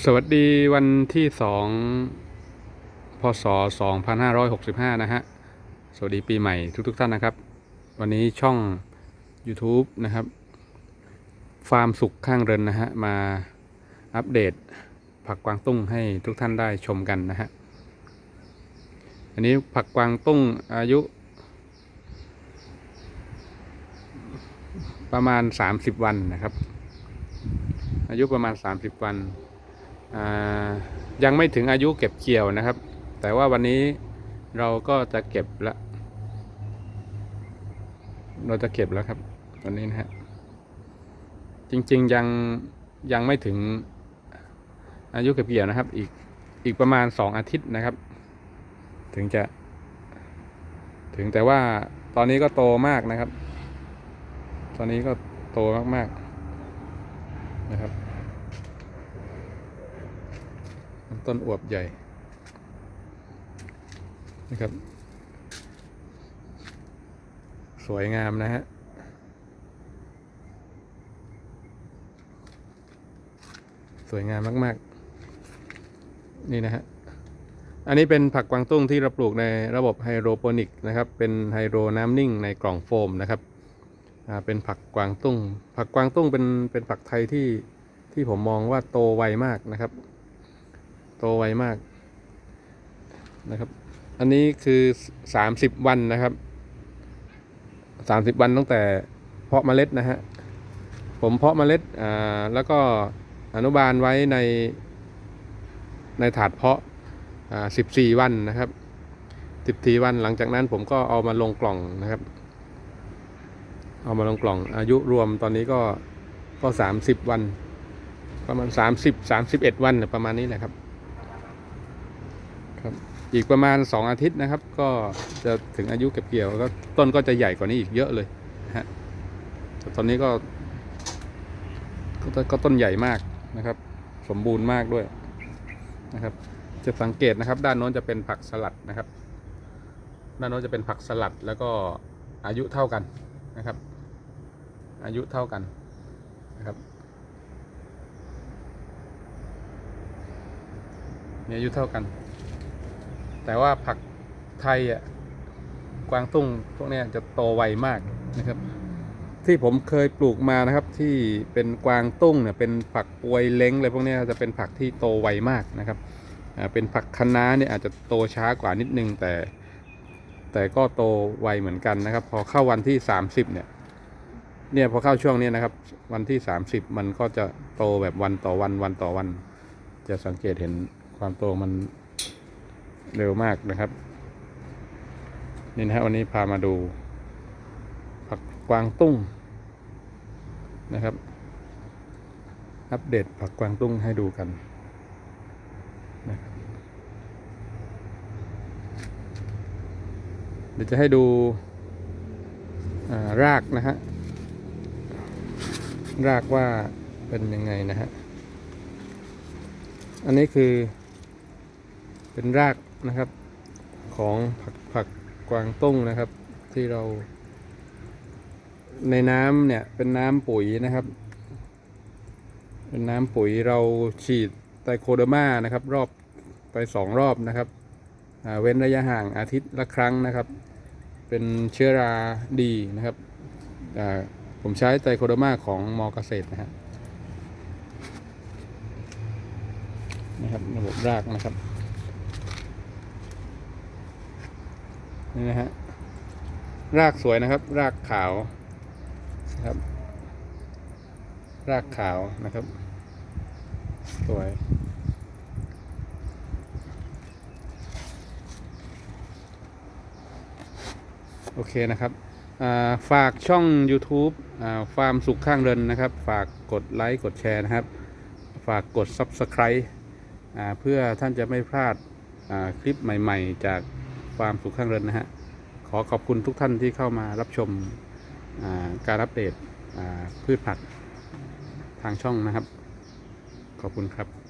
สวัสดีวันที่สองพศสองพันห้าร้อยหกสิบห้านะฮะ สวัสดีปีใหม่ทุกๆทท่านนะครับ วันนี้ช่อง YouTube นะครับ ฟาร์มสุขข้างเรินนะฮะ มาอัปเดตผักกวางตุ้งให้ทุกท่านได้ชมกันนะฮะ อันนี้ผักกวางตุ้งอายุ ประมาณ 30 วันนะครับ อายุประมาณ 30 วัน ยังไม่ถึงอายุเก็บเกี่ยวนะครับ แต่ว่าวันนี้เราก็จะเก็บละเราจะเก็บแล้วครับวันนี้นะฮะจริงๆยังยังไม่ถึงอายุเก็บเกี่ยวนะครับ อีกอีกประมาณสองอาทิตย์นะครับ ถึงจะ ถึงแต่ว่าตอนนี้ก็โตมากนะครับ ตอนนี้ก็โตมากๆนะครับ ต้นอวบใหญ่นะครับ สวยงามนะฮะสวยงามมาก ๆ นี่นะฮะอันนี้เป็นผักกวางตุ้งที่เราปลูกในระบบไฮโดรโปนิกนะครับ เป็นไฮโดรน้ำนิ่งในกล่องโฟมนะครับเป็นผักกวางตุ้ง ผักกวางตุ้งเป็นเป็นผักไทยที่ที่ผมมองว่าโตไวมากนะครับ โตไวมากนะครับ อันนี้คือ30วันนะครับ30วันตั้งแต่เพาะเมล็ดนะฮะ ผมเพาะเมล็ดอ่าแล้วก็อนุบาลไว้ในในถาดเพาะอ่า14วันนะครับ14วันหลังจากนั้นผมก็เอามาลงกล่องนะครับ เอามาลงกล่อง อายุรวมตอนนี้ก็ก็30วัน ประมาณ30 31วันประมาณนี้แหละครับ อีกประมาณ 2 อาทิตย์นะครับ ก็จะถึงอายุเก็บเกี่ยวแล้วต้นก็จะใหญ่กว่านี้อีกเยอะเลยฮะตอนนี้ก็ก็ก็ต้นใหญ่มากนะครับ สมบูรณ์มากด้วยนะครับ จะสังเกตนะครับ ด้านโน้นจะเป็นผักสลัดนะครับ ด้านโน้นจะเป็นผักสลัดแล้วก็อายุเท่ากันนะครับ อายุเท่ากันนะครับมีอายุเท่ากัน แต่ว่าผักไทยอะกวางตุ้งพวกนี้จะโตไวมากนะครับ ที่ผมเคยปลูกมานะครับ ที่เป็นกวางตุ้งเนี่ยเป็นผักปวยเล้งอะไรพวกนี้จะเป็นผักที่โตไวมากนะครับอ่าเป็นผักคะน้าเนี่ยอาจจะโตช้ากว่านิดนึงแต่ แต่ก็โตไวเหมือนกันนะครับ พอเข้าวันที่ 30 เนี่ยเนี่ยพอเข้าช่วงนี้นะครับ วันที่ 30 มันก็จะโตแบบวันต่อวันวันต่อวัน จะสังเกตเห็นความโตมัน เร็วมากนะครับ นี่นะฮะวันนี้พามาดูผักกวางตุ้งนะครับ อัปเดตผักกวางตุ้งให้ดูกันนะครับเดี๋ยวจะให้ดูารากนะฮะ รากว่าเป็นยังไงนะฮะ อันนี้คือเป็นราก นะครับ ของผักผักกวางตุ้งนะครับ ที่เรา ในน้ำเนี่ยเป็นน้ำปุ๋ยนะครับ เป็นน้ำปุ๋ยเราฉีดไตโคเดอร์มานะครับ รอบไปสองรอบนะครับเว้นระยะห่างอาทิตย์ละครั้งนะครับ เป็นเชื้อราดีนะครับผมใช้ไตโคเดอร์มาของมอเกษตรนะฮะนะครับระบบรากนะครับ นี่นะฮะ รากสวยนะครับ รากขาวนะครับ รากขาวนะครับ สวย โอเคนะครับาฝากช่อง YouTube อฟาร์มสุขข้างเรินนะครับ ฝากกดไลค์กดแชร์นะครับ ฝากกด Subscribe เพื่อท่านจะไม่พลาดาคลิปใหม่ ๆ จาก ฟาร์มสุขข้างเรือนนะฮะ ขอขอบคุณทุกท่านที่เข้ามารับชมการอัปเดตพืชผักทางช่องนะครับ ขอบคุณครับ